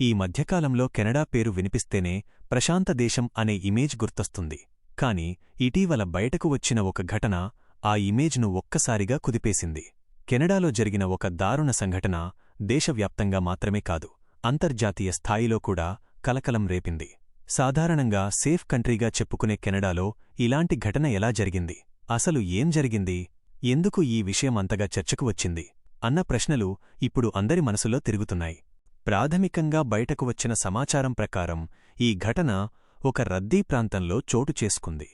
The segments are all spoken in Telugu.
ఈ మధ్యకాలంలో కెనడా పేరు వినిపిస్తేనే ప్రశాంత దేశం అనే ఇమేజ్ గుర్తొస్తుంది. కాని ఇటీవల బయటకు వచ్చిన ఒక ఘటన ఆ ఇమేజ్ను ఒక్కసారిగా కుదిపేసింది. కెనడాలో జరిగిన ఒక దారుణ సంఘటన దేశవ్యాప్తంగా మాత్రమే కాదు అంతర్జాతీయ స్థాయిలో కూడా కలకలం రేపింది. సాధారణంగా సేఫ్ కంట్రీగా చెప్పుకునే కెనడాలో ఇలాంటి ఘటన ఎలా జరిగింది? అసలు ఏం జరిగింది? ఎందుకు ఈ విషయం అంతగా చర్చకు వచ్చింది? అన్న ప్రశ్నలు ఇప్పుడు అందరి మనసులో తిరుగుతున్నాయి. ప్రాథమికంగా బయటకు వచ్చిన సమాచారం ప్రకారం ఈ ఘటన ఒక రద్దీ ప్రాంతంలో చోటు చేసుకుంది.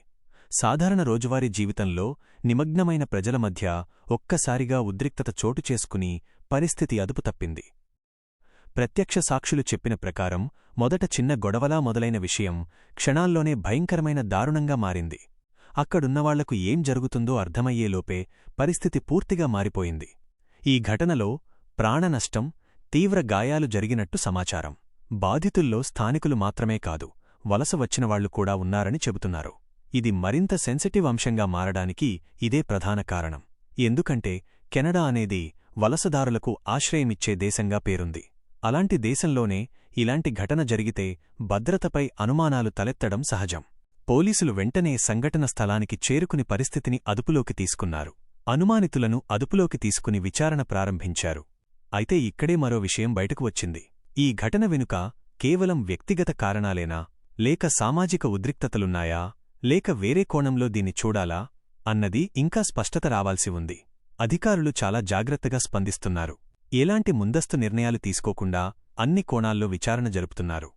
సాధారణ రోజువారీ జీవితంలో నిమగ్నమైన ప్రజల మధ్య ఒక్కసారిగా ఉద్రిక్తత చోటు చేసుకుని పరిస్థితి అదుపు తప్పింది. ప్రత్యక్ష సాక్షులు చెప్పిన ప్రకారం మొదట చిన్న గొడవలా మొదలైన విషయం క్షణాల్లోనే భయంకరమైన దారుణంగా మారింది. అక్కడున్నవాళ్ళకు ఏం జరుగుతుందో అర్థమయ్యేలోపే పరిస్థితి పూర్తిగా మారిపోయింది. ఈ ఘటనలో ప్రాణనష్టం తీవ్ర గాయాలు జరిగినట్టు సమాచారం. బాధితుల్లో స్థానికులు మాత్రమే కాదు వలస వచ్చినవాళ్ళు కూడా ఉన్నారని చెబుతున్నారు. ఇది మరింత సెన్సిటివ్ అంశంగా మారడానికి ఇదే ప్రధాన కారణం. ఎందుకంటే కెనడా అనేది వలసదారులకు ఆశ్రయమిచ్చే దేశంగా పేరుంది. అలాంటి దేశంలోనే ఇలాంటి ఘటన జరిగితే భద్రతపై అనుమానాలు తలెత్తడం సహజం. పోలీసులు వెంటనే సంఘటన స్థలానికి చేరుకుని పరిస్థితిని అదుపులోకి తీసుకున్నారు. అనుమానితులను అదుపులోకి తీసుకుని విచారణ ప్రారంభించారు. అయితే ఇక్కడే మరో విషయం బయటకు వచ్చింది. ఈ ఘటన వెనుక కేవలం వ్యక్తిగత కారణాలేనా? లేక సామాజిక ఉద్రిక్తతలున్నాయా? లేక వేరే కోణంలో దీన్ని చూడాలా? అన్నది ఇంకా స్పష్టత రావాల్సి ఉంది. అధికారులు చాలా జాగ్రత్తగా స్పందిస్తున్నారు. ఎలాంటి ముందస్తు నిర్ణయాలు తీసుకోకుండా అన్ని కోణాల్లో విచారణ జరుపుతున్నారు.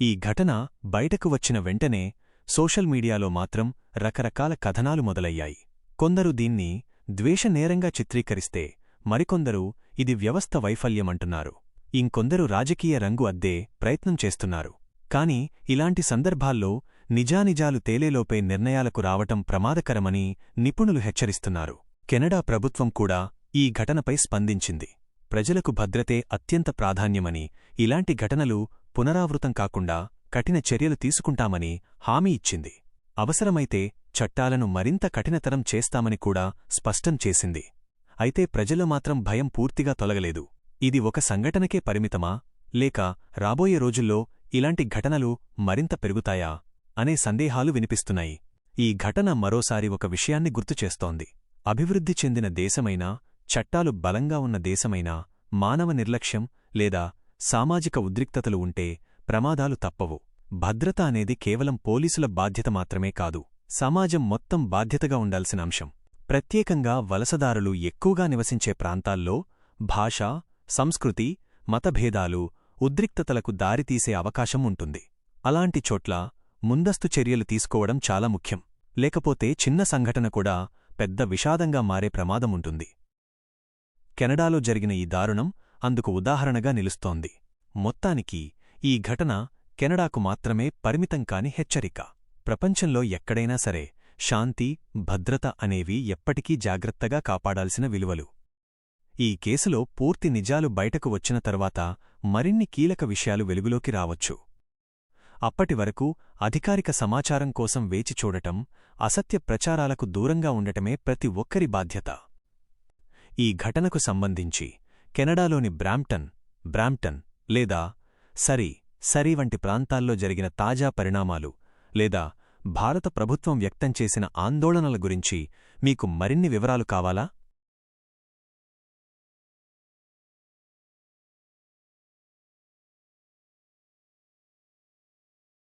ఈ ఘటన బయటకు వచ్చిన వెంటనే సోషల్ మీడియాలో మాత్రం రకరకాల కథనాలు మొదలయ్యాయి. కొందరు దీన్ని ద్వేషనేరంగా చిత్రీకరిస్తే మరికొందరు ఇది వ్యవస్థ వైఫల్యమంటున్నారు. ఇంకొందరు రాజకీయ రంగు అద్దే ప్రయత్నం చేస్తున్నారు. కాని ఇలాంటి సందర్భాల్లో నిజానిజాలు తేలేలోపే నిర్ణయాలకు రావటం ప్రమాదకరమని నిపుణులు హెచ్చరిస్తున్నారు. కెనడా ప్రభుత్వం కూడా ఈ ఘటనపై స్పందించింది. ప్రజలకు భద్రతే అత్యంత ప్రాధాన్యమని ఇలాంటి ఘటనలు పునరావృతం కాకుండా కఠిన చర్యలు తీసుకుంటామని హామీ ఇచ్చింది. అవసరమైతే చట్టాలను మరింత కఠినతరం చేస్తామని కూడా స్పష్టం చేసింది. అయితే ప్రజలు మాత్రం భయం పూర్తిగా తొలగలేదు. ఇది ఒక సంఘటనకే పరిమితమా? లేక రాబోయే రోజుల్లో ఇలాంటి ఘటనలు మరింత పెరుగుతాయా? అనే సందేహాలు వినిపిస్తున్నాయి. ఈ ఘటన మరోసారి ఒక విషయాన్ని గుర్తుచేస్తోంది అభివృద్ధి చెందిన దేశమైనా చట్టాలు బలంగా ఉన్న దేశమైనా మానవ నిర్లక్ష్యం లేదా సామాజిక ఉద్రిక్తతలు ఉంటే ప్రమాదాలు తప్పవు. భద్రత అనేది కేవలం పోలీసుల బాధ్యత మాత్రమే కాదు. సమాజం మొత్తం బాధ్యతగా ఉండాల్సిన అంశం. ప్రత్యేకంగా వలసదారులు ఎక్కువగా నివసించే ప్రాంతాల్లో భాష సంస్కృతి మతభేదాలు ఉద్రిక్తతలకు దారితీసే అవకాశం ఉంటుంది. అలాంటి చోట్ల ముందస్తు చర్యలు తీసుకోవడం చాలా ముఖ్యం. లేకపోతే చిన్న సంఘటన కూడా పెద్ద విషాదంగా మారే ప్రమాదముంటుంది కెనడాలో జరిగిన ఈ దారుణం అందుకు ఉదాహరణగా నిలుస్తోంది. మొత్తానికి ఈ ఘటన కెనడాకు మాత్రమే పరిమితం కాని హెచ్చరిక. ప్రపంచంలో ఎక్కడైనా సరే శాంతి భద్రత అనేవి ఎప్పటికీ జాగ్రత్తగా కాపాడాల్సిన విలువలు. ఈ కేసులో పూర్తి నిజాలు బయటకు వచ్చిన తర్వాత మరిన్ని కీలక విషయాలు వెలుగులోకి రావచ్చు. అప్పటివరకు అధికారిక సమాచారం కోసం వేచి చూడటం అసత్య ప్రచారాలకు దూరంగా ఉండటమే ప్రతి ఒక్కరి బాధ్యత. ఈ ఘటనకు సంబంధించి కెనడాలోని బ్రాంప్టన్ బ్రాంప్టన్ లేదా సరీ సరీ వంటి ప్రాంతాల్లో జరిగిన తాజా పరిణామాలు లేదా భారత ప్రభుత్వం వ్యక్తం చేసిన ఆందోళనల గురించి మీకు మరిన్ని వివరాలు కావాలా?